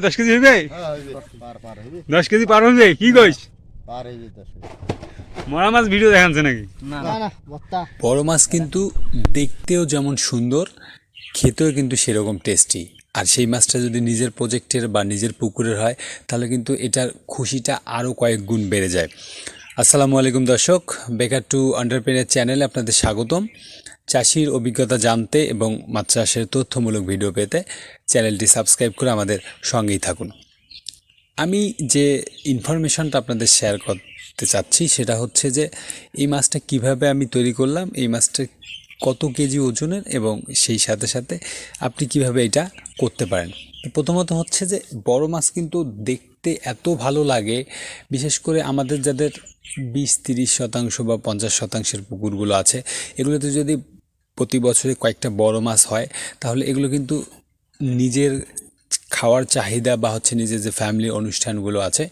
দশ কেজি হইবে? হ্যাঁ হইবে। পার পার হইবে। দশ কেজি পার হইবে? কি কইস। মরা মাছ ভিডিও দেখাচ্ছে নাকি? না না। বত্তা। বড় মাছ কিন্তু দেখতেও যেমন সুন্দর খেতেও কিন্তু সেরকম টেস্টি আর সেই মাছটা যদি নিজের প্রজেক্টের বা নিজের পুকুরের হয় তাহলে কিন্তু এটার খুশিটা আরও কয়েক গুণ বেড়ে যায়। আসসালামু আলাইকুম দর্শক, বেকার টু আন্ডারপ্রেনার চ্যানেলে আপনাদের স্বাগতম। চাষির অভিজ্ঞতা জানতে এবং মাছ চাষের তথ্যমূলক ভিডিও পেতে চ্যানেলটি সাবস্ক্রাইব করে আমাদের সঙ্গেই থাকুন। আমি যে ইনফরমেশনটা আপনাদের শেয়ার করতে চাচ্ছি সেটা হচ্ছে যে, এই মাছটা কীভাবে আমি তৈরি করলাম, এই মাছটা কত কেজি ওজনের এবং সেই সাথে সাথে আপনি কীভাবে এটা করতে পারেন? প্রথমত হচ্ছে যে, বড় মাছ কিন্তু দেখতে এত ভালো লাগে, বিশেষ করে আমাদের যাদের বিশ, তিরিশ শতাংশ বা পঞ্চাশ শতাংশের পুকুরগুলো আছে, এগুলোতে যদি প্রতি বছরে কয়েকটা বড় মাছ হয়, তাহলে এগুলো কিন্তু নিজের খাওয়ার চাহিদা বা হচ্ছে নিজের যে ফ্যামিলি অনুষ্ঠানগুলো আছে,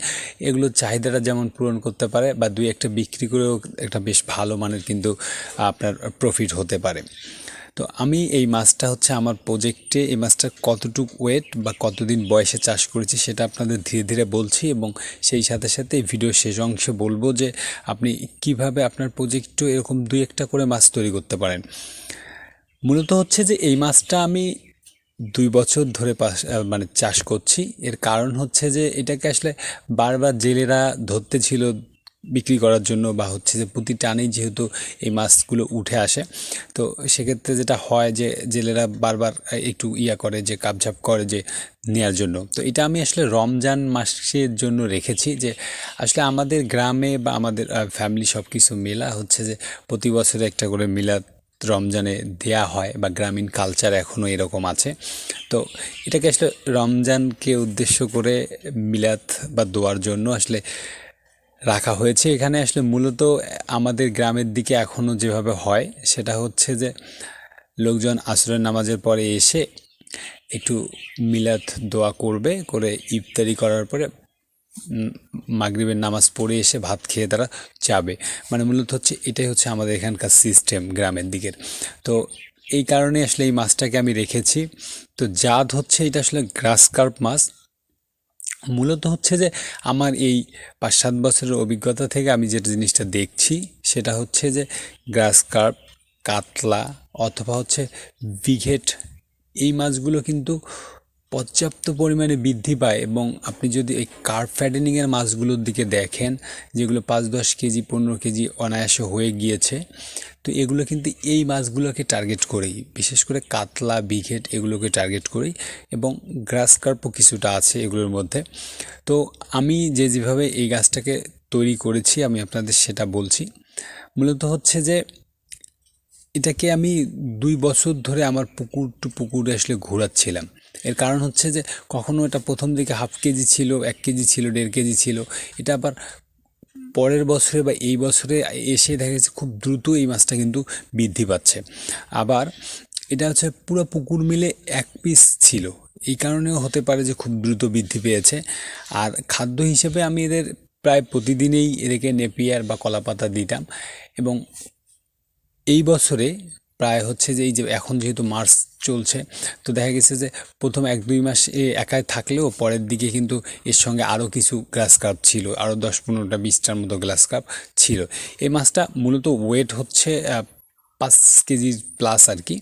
এগুলোর চাহিদাটা যেমন পূরণ করতে পারে বা দুই একটা বিক্রি করেও একটা বেশ ভালো মানের কিন্তু আপনার প্রফিট হতে পারে। তো আমি এই মাছটা হচ্ছে আমার প্রজেক্টে এই মাছটা কতটুক ওয়েট বা কতদিন বয়সে চাষ করেছি সেটা আপনাদের ধীরে ধীরে বলছি এবং সেই সাথে সাথে ভিডিও শেষ অংশে বলব যে আপনি কীভাবে আপনার প্রজেক্টেও এরকম দুই একটা করে মাছ তৈরি করতে পারেন। মূলত হচ্ছে যে এই মাছটা আমি দুই বছর ধরে মানে চাষ করছি। এর কারণ হচ্ছে যে এটাকে আসলে বারবার জেলেরা ধরতে ছিল বিক্রি করার জন্য বা হচ্ছে যে প্রতি টানেই যেহেতু এই মাছগুলো উঠে আসে, তো সেক্ষেত্রে যেটা হয় যে জেলেরা বারবার একটু ইয়া করে যে কাপঝাপ করে যে নেয়ার জন্য। তো এটা আমি আসলে রমজান মাসের জন্য রেখেছি যে আসলে আমাদের গ্রামে বা আমাদের ফ্যামিলি সব কিছু মেলা হচ্ছে যে প্রতি বছরে একটা করে মিলাদ রমজানে দেয়া হয় বা গ্রামীণ কালচার এখনও এরকম আছে। তো এটাকে আসলে রমজানকে উদ্দেশ্য করে মিলাদ বা দোয়ার জন্য আসলে রাখা হয়েছে। এখানে আসলে মূলত আমাদের গ্রামের দিকে এখনও যেভাবে হয়, সেটা হচ্ছে যে লোকজন আসরের নামাজের পরে এসে একটু মিলাদ দোয়া করবে, করে ইফতারি করার পরে মাগরিবের নামাজ পড়ে এসে ভাত খেয়ে তারা যাবে। মানে মূলত হচ্ছে এটাই হচ্ছে আমাদের এখানকার সিস্টেম গ্রামের দিকের। তো এই কারণে আসলে এই মাছটাকে আমি রেখেছি। তো জাত হচ্ছে এটা আসলে গ্রাস কার্প মাছ। মূলত হচ্ছে যে আমার এই পাঁচ সাত বছরের অভিজ্ঞতা থেকে আমি যেটা জিনিসটা দেখছি, সেটা হচ্ছে যে গ্রাস কার্প, কাতলা অথবা হচ্ছে বিঘেট এই মাছগুলো কিন্তু পর্যাপ্ত পরিমাণে বৃদ্ধি পায় এবং আপনি যদি এই কার্প ফ্যাটেনিংয়ের মাছগুলোর দিকে দেখেন, যেগুলো পাঁচ, দশ কেজি, পনেরো কেজি অনায়াসে হয়ে গিয়েছে, তো এগুলো কিন্তু এই মাছগুলোকে টার্গেট করেই, বিশেষ করে কাতলা, বিঘেট এগুলোকে টার্গেট করেই এবং গ্রাস কার্পও কিছুটা আছে এগুলোর মধ্যে। তো আমি যে যেভাবে এই গাছটাকে তৈরি করেছি, আমি আপনাদের সেটা বলছি। মূলত হচ্ছে যে, এটাকে আমি দুই বছর ধরে আমার পুকুর টু পুকুরে আসলে ঘোরাচ্ছিলাম। এর কারণ হচ্ছে যে কখনো এটা প্রথম দিকে হাফ কেজি ছিল, এক কেজি ছিল, দেড় কেজি ছিল। এটা আবার পরের বছরে বা এই বছরে এসে দেখা গেছে খুব দ্রুত এই মাছটা কিন্তু বৃদ্ধি পাচ্ছে। আবার এটা হচ্ছে পুরো পুকুর মিলে এক পিস ছিল। এই কারণেও হতে পারে যে খুব দ্রুত বৃদ্ধি পেয়েছে। আর খাদ্য হিসেবে আমি এদের প্রায় প্রতিদিনেই এদেরকে নেপিয়ার বা কলাপাতা দিতাম। এবং এই বছরে প্রায় হচ্ছে যে এই যে এখন যেহেতু মার্চ চলছে, তো দেখা গেছে যে প্রথম এক দুই মাস এ একাই থাকলেও পরের দিকে কিন্তু এর সঙ্গে আরও কিছু গ্লাস কাপ ছিল আরও দশ পনেরোটা বিশটার মতো গ্লাস কাপ ছিল। এই মাছটা মূলত ওয়েট হচ্ছে পাঁচ কেজি প্লাস আর কি।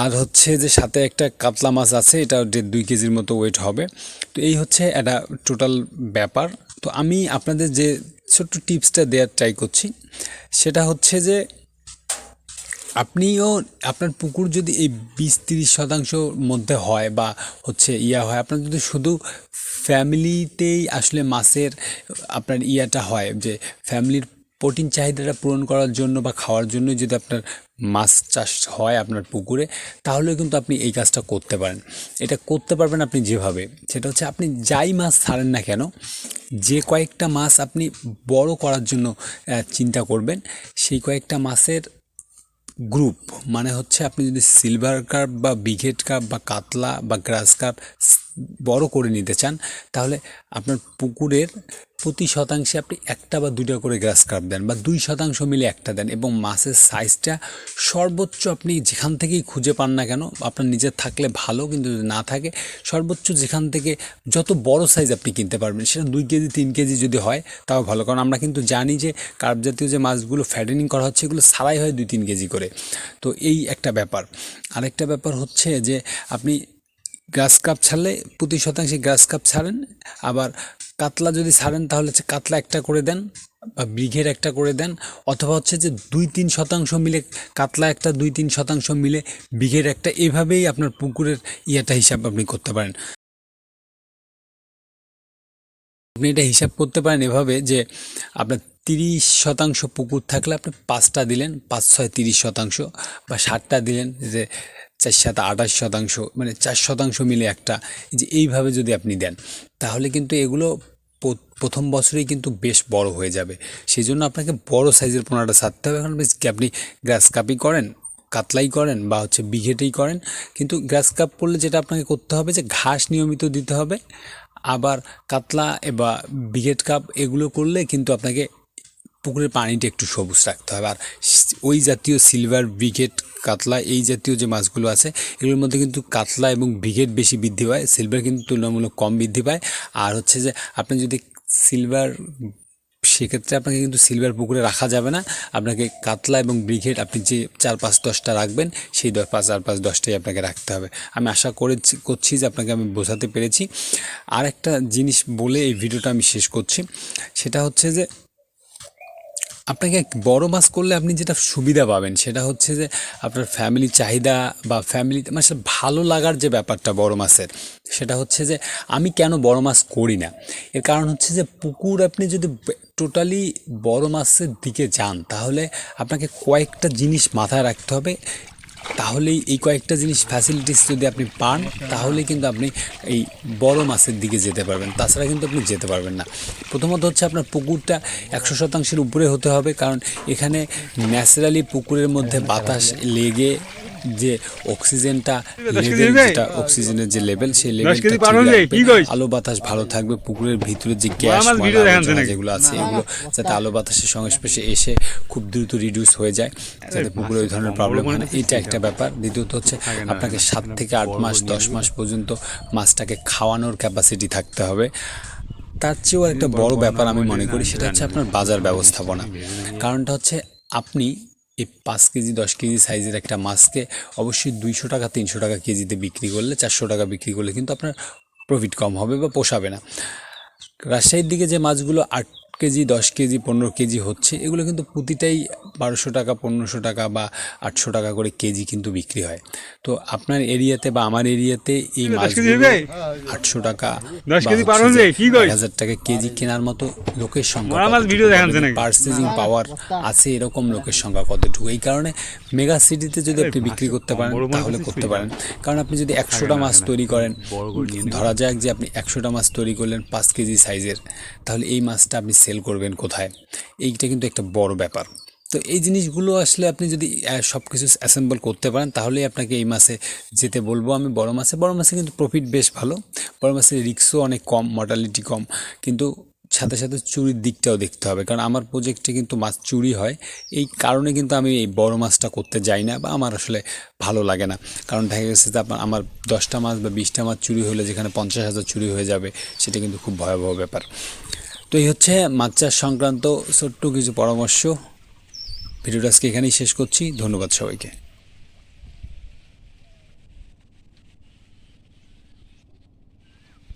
আর হচ্ছে যে সাথে একটা কাতলা মাছ আছে এটা দেড় দুই কেজির মতো ওয়েট হবে। তো এই হচ্ছে একটা টোটাল ব্যাপার। তো আমি আপনাদের যে ছোট্ট টিপসটা দেওয়ার ট্রাই করছি, সেটা হচ্ছে যে আপনিও আপনার পুকুর যদি এই বিশ তিরিশ শতাংশ মধ্যে হয় বা হচ্ছে ইয়া হয়, আপনার যদি শুধু ফ্যামিলিতেই আসলে মাছের আপনার ইয়াটা হয়, যে ফ্যামিলির প্রোটিন চাহিদাটা পূরণ করার জন্য বা খাওয়ার জন্য যদি আপনার মাছ চাষ হয় আপনার পুকুরে তাহলে কিন্তু আপনি এই কাজটা করতে পারেন। এটা করতে পারবেন আপনি যেভাবে। সেটা হচ্ছে আপনি যাই মাছ ছাড়েন না কেন, যে কয়েকটা মাছ আপনি বড় করার জন্য চিন্তা করবেন, সেই কয়েকটা মাছের গ্রুপ মানে হচ্ছে আপনি যদি সিলভার কাপ বা বিঘেট কাপ বা কাতলা বা গ্রাস কার্প বড় করে নিতে চান, তাহলে আপনার পুকুরের প্রতি শতাংশে আপনি একটা বা দুইটা করে গ্রাস কাপ দেন বা দুই শতাংশ মিলে একটা দেন এবং মাছের সাইজটা সর্বোচ্চ আপনি যেখান থেকেই খুঁজে পান না কেন, আপনার নিজের থাকলে ভালো, কিন্তু যদি না থাকে, সর্বোচ্চ যেখান থেকে যত বড় সাইজ আপনি কিনতে পারবেন, সেটা দুই কেজি, তিন কেজি যদি হয়, তাও ভালো। কারণ আমরা কিন্তু জানি যে কার্প জাতীয় যে মাছগুলো ফ্যাটেনিং করা হচ্ছে, এগুলো সারাই হয় দুই, তিন কেজি করে। তো এই একটা ব্যাপার। আরেকটা ব্যাপার হচ্ছে যে আপনি গ্রাস কাপ ছাড়লে প্রতি শতাংশে গ্রাস কাপ ছাড়েন। আবার কাতলা যদি ছাড়েন, তাহলে হচ্ছে কাতলা একটা করে দেন বা ব্রিঘের একটা করে দেন। অথবা হচ্ছে যে দুই তিন শতাংশ মিলে কাতলা একটা, দুই তিন শতাংশ মিলে বিঘের একটা, এভাবেই আপনার পুকুরের ইয়েটা হিসাব আপনি করতে পারেন। আপনি এটা হিসাব করতে পারেন এভাবে যে আপনার তিরিশ শতাংশ পুকুর থাকলে আপনি পাঁচটা দিলেন, পাঁচ, ছয়, তিরিশ শতাংশ বা ষাটটা দিলেন যে চার সাত আঠাশ শতাংশ মানে চার শতাংশ মিলে একটা যে এইভাবে যদি আপনি দেন, তাহলে কিন্তু এগুলো প্রথম বছরেই কিন্তু বেশ বড় হয়ে যাবে। সেই জন্য আপনাকে বড় সাইজের পোনাটা ছাড়তে হবে। এখন আপনি গ্রাস কাপই করেন, কাতলাই করেন বা হচ্ছে বিঘেটেই করেন, কিন্তু গ্রাস কাপ করলে যেটা আপনাকে করতে হবে যে ঘাস নিয়মিত দিতে হবে। আবার কাতলা বা বিঘেট কাপ এগুলো করলে কিন্তু আপনাকে পুকুরের পানিটা একটু সবুজ রাখতে হবে। আর ওই জাতীয় সিলভার ব্রিগেড কাতলা, এই জাতীয় যে মাছগুলো আছে, এগুলোর মধ্যে কিন্তু কাতলা এবং ব্রিগেড বেশি বৃদ্ধি পায়। সিলভার কিন্তু তুলনামূলক কম বৃদ্ধি পায়। আর হচ্ছে যে, আপনি যদি সিলভার সেক্ষেত্রে আপনাকে কিন্তু সিলভার পুকুরে রাখা যাবে না। আপনাকে কাতলা এবং ব্রিগেড আপনি যে চার পাঁচ দশটা রাখবেন, সেই দশ পাঁচ, চার পাঁচ দশটাই আপনাকে রাখতে হবে। আমি আশা করেছি, করছি যে আপনাকে আমি বোঝাতে পেরেছি। আর একটা জিনিস বলে এই ভিডিওটা আমি শেষ করছি, সেটা হচ্ছে যে আপনাকে বড় মাছ করলে আপনি যেটা সুবিধা পাবেন, সেটা হচ্ছে যে আপনার ফ্যামিলি চাহিদা বা ফ্যামিলি মানে ভালো লাগার যে ব্যাপারটা বড় মাছের, সেটা হচ্ছে যে আমি কেন বড় মাছ করি না? এর কারণ হচ্ছে যে পুকুর আপনি যদি টোটালি বড় মাছের দিকে যান, তাহলে আপনাকে কয়েকটা জিনিস মাথায় রাখতে হবে। তাহলেই এই কয়েকটা জিনিস ফ্যাসিলিটিস যদি আপনি পান, তাহলে কিন্তু আপনি এই বড় মাছের দিকে যেতে পারবেন। তাছাড়া কিন্তু আপনি যেতে পারবেন না। প্রথমত হচ্ছে আপনার পুকুরটা একশো শতাংশের উপরে হতে হবে, কারণ এখানে ন্যাচারালি পুকুরের মধ্যে বাতাস লেগে যে অক্সিজেনটা লেভেল যেটা অক্সিজেনের যে লেভেল সেই লেভেলটা কইস? আলো বাতাস ভালো থাকবে পুকুরের ভিতরে যে গ্যাস? যেগুলো আছে এগুলো যাতে আলো বাতাসের সংস্পর্শে এসে খুব দ্রুত রিডিউস হয়ে যায় যাতে পুকুরে ওই ধরনের প্রবলেম হয় না। এইটা একটা ব্যাপার। দ্বিতীয়ত হচ্ছে আপনাকে সাত থেকে আট মাস দশ মাস পর্যন্ত মাছটাকে খাওয়ানোর ক্যাপাসিটি থাকতে হবে। তার চেয়েও একটা বড় ব্যাপার আমি মনে করি সেটা হচ্ছে আপনার বাজার ব্যবস্থাপনা। কারণটা হচ্ছে আপনি এই পাঁচ কেজি, দশ কেজি সাইজের একটা মাছকে অবশ্যই দুইশো টাকা, তিনশো টাকা কেজিতে বিক্রি করলে, চারশো টাকা বিক্রি করলে কিন্তু আপনার প্রফিট কম হবে বা পোষাবে না। রাজশাহীর দিকে যে মাছগুলো আট কেজি দশ কেজি পনেরো কেজি হচ্ছে এগুলো কিন্তু প্রতিটাই বারোশো টাকা পনেরোশো টাকা বা আটশো টাকা করে কেজি কিন্তু বিক্রি হয়। তো আপনার এরিয়াতে বা আমার এরিয়াতে এই মাছগুলো আটশো টাকা হাজার টাকা কেজি কেনার মতো লোকের সংখ্যা? পার্সেসিং পাওয়ার আছে এরকম লোকের সংখ্যা কতটুকু? এই কারণে মেগা সিটিতে যদি আপনি বিক্রি করতে পারেন তাহলে করতে পারেন। কারণ আপনি যদি একশোটা মাছ তৈরি করেন ধরা যাক যে আপনি একশোটা মাছ তৈরি করলেন পাঁচ কেজি সাইজের তাহলে এই মাছটা আপনি সেল করবেন কোথায়? এইটা কিন্তু একটা বড় ব্যাপার। তো এই জিনিসগুলো আসলে আপনি যদি সব কিছু অ্যাসেম্বল করতে পারেন তাহলেই আপনাকে এই মাসে যেতে বলব আমি। বড় মাসে বড় মাসে কিন্তু প্রফিট বেশ ভালো। বড় মাসে রিক্সও অনেক কম মর্টালিটি কম। কিন্তু সাথে সাথে চুরির দিকটাও দেখতে হবে। কারণ আমার প্রজেক্টে কিন্তু মাছ চুরি হয়। এই কারণে কিন্তু আমি এই বড় মাছটা করতে যাই না বা আমার আসলে ভালো লাগে না। কারণ দেখা গেছে যে আপনার, আমার দশটা মাছ বা বিশটা মাছ চুরি হলে যেখানে পঞ্চাশ হাজার চুরি হয়ে যাবে, সেটা কিন্তু খুব ভয়াবহ ব্যাপার। তো এই হচ্ছে মাছ চাষ সংক্রান্ত ছোট্ট কিছু পরামর্শ। ভিডিওটা আজকে এখানেই শেষ করছি। ধন্যবাদ সবাইকে।